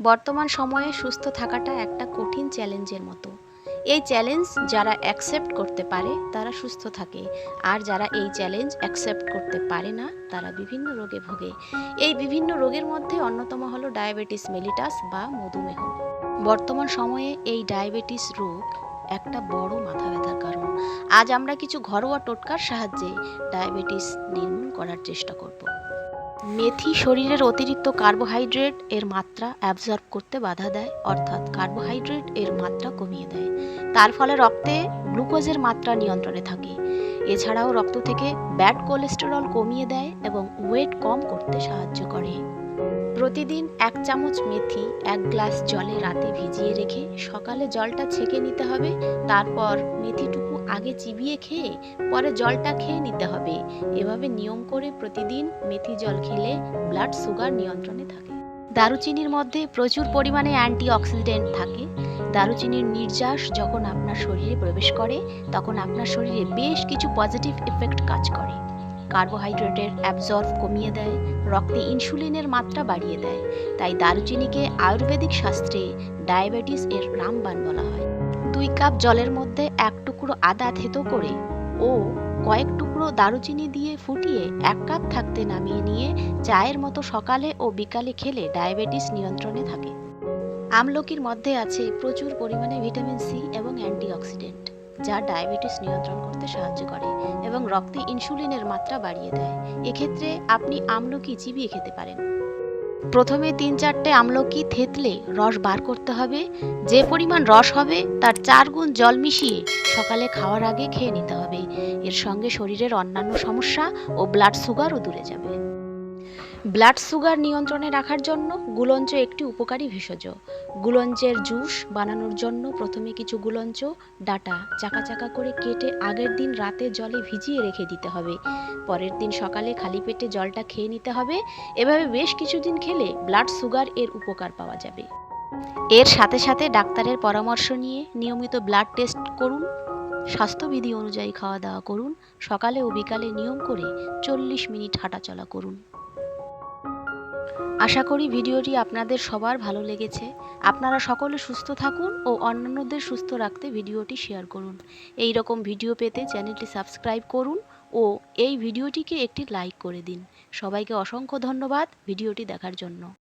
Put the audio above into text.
বর্তমান সময়ে সুস্থ থাকাটা একটা কঠিন চ্যালেঞ্জের মতো। এই চ্যালেঞ্জ যারা অ্যাকসেপ্ট করতে পারে, তারা সুস্থ থাকে। আর যারা এই চ্যালেঞ্জ অ্যাকসেপ্ট করতে পারে না, তারা বিভিন্ন রোগে ভোগে। এই বিভিন্ন রোগের মধ্যে অন্যতম হলো ডায়াবেটিস মেলিটাস বা মধুমেহ। বর্তমান সময়ে এই ডায়াবেটিস রোগ একটা বড় মাথা ব্যথার কারণ। আজ আমরা কিছু ঘরোয়া টোটকার সাহায্যে ডায়াবেটিস নির্মূল করার চেষ্টা করব। মেথি শরীরের অতিরিক্ত কার্বোহাইড্রেট এর মাত্রা অ্যাবজর্ব করতে বাধা দেয়, অর্থাৎ কার্বোহাইড্রেট এর মাত্রা কমিয়ে দেয়। তার ফলে রক্তে গ্লুকোজের মাত্রা নিয়ন্ত্রণে থাকে। এছাড়াও রক্ত থেকে ব্যাড কোলেস্টেরল কমিয়ে দেয় এবং ওয়েট কম করতে সাহায্য করে। প্রতিদিন এক চামচ মেথি, এক গ্লাস জলে রাতে ভিজিয়ে রেখে সকালে জলটা ছেঁকে নিতে হবে। তারপর মেথিটুকু আগে চিবিয়ে খেয়ে পরে জলটা খেয়ে নিতে হবে। এভাবে নিয়ম করে প্রতিদিন মেথি জল খেলে ব্লাড সুগার নিয়ন্ত্রণে থাকে। দারুচিনির মধ্যে প্রচুর পরিমাণে অ্যান্টিঅক্সিডেন্ট থাকে। দারুচিনির নির্যাস যখন আপনার শরীরে প্রবেশ করে, তখন আপনার শরীরে বেশ কিছু পজিটিভ এফেক্ট কাজ করে। কার্বোহাইড্রেটের অ্যাবজর্ব কমিয়ে দেয়, রক্তে ইনসুলিনের মাত্রা বাড়িয়ে দেয়। তাই দারুচিনিকে আয়ুর্বেদিক শাস্ত্রে ডায়াবেটিস এর রামবান বলা হয়। দুই কাপ জলের মধ্যে এক টুকরো আদা থেতো করে ও কয়েক টুকরো দারুচিনি দিয়ে ফুটিয়ে এক কাপ থাকতে নামিয়ে নিয়ে চায়ের মতো সকালে ও বিকালে খেলে ডায়াবেটিস নিয়ন্ত্রণে থাকে। আমলকির মধ্যে আছে প্রচুর পরিমাণে ভিটামিন সি এবং অ্যান্টিঅক্সিডেন্ট। যা ডায়াবেটিস নিয়ন্ত্রণ করতে সাহায্য করে এবং রক্তে ইনসুলিনের মাত্রা বাড়িয়ে দেয়। এক্ষেত্রে আপনি আমলকি চিবিয়ে খেতে পারেন। প্রথমে তিন চারটে আমলকি থেতলে রস বার করতে হবে। যে পরিমাণ রস হবে তার চার গুণ জল মিশিয়ে সকালে খাওয়ার আগে খেয়ে নিতে হবে। এর সঙ্গে শরীরের অন্যান্য সমস্যা ও ব্লাড সুগারও দূরে যাবে। ব্লাড সুগার নিয়ন্ত্রণে রাখার জন্য গুলঞ্চ একটি উপকারী ভেষজ। গুলঞ্চের জুস বানানোর জন্য প্রথমে কিছু গুলঞ্চ, ডাটা চাকা চাকা করে কেটে আগের দিন রাতে জলে ভিজিয়ে রেখে দিতে হবে। পরের দিন সকালে খালি পেটে জলটা খেয়ে নিতে হবে। এভাবে বেশ কিছুদিন খেলে ব্লাড সুগার এর উপকার পাওয়া যাবে। এর সাথে সাথে ডাক্তারের পরামর্শ নিয়ে নিয়মিত ব্লাড টেস্ট করুন। স্বাস্থ্যবিধি অনুযায়ী খাওয়া দাওয়া করুন। সকালে ও বিকালে নিয়ম করে চল্লিশ মিনিট হাঁটাচলা করুন। আশা করি ভিডিওটি আপনাদের সবার ভালো লেগেছে। আপনারা সকলে সুস্থ থাকুন ও অন্যান্যদের সুস্থ রাখতে ভিডিওটি শেয়ার করুন। এই রকম ভিডিও পেতে চ্যানেলটি সাবস্ক্রাইব করুন ও এই ভিডিওটিকে একটি লাইক করে দিন। সবাইকে অসংখ্য ধন্যবাদ ভিডিওটি দেখার জন্য।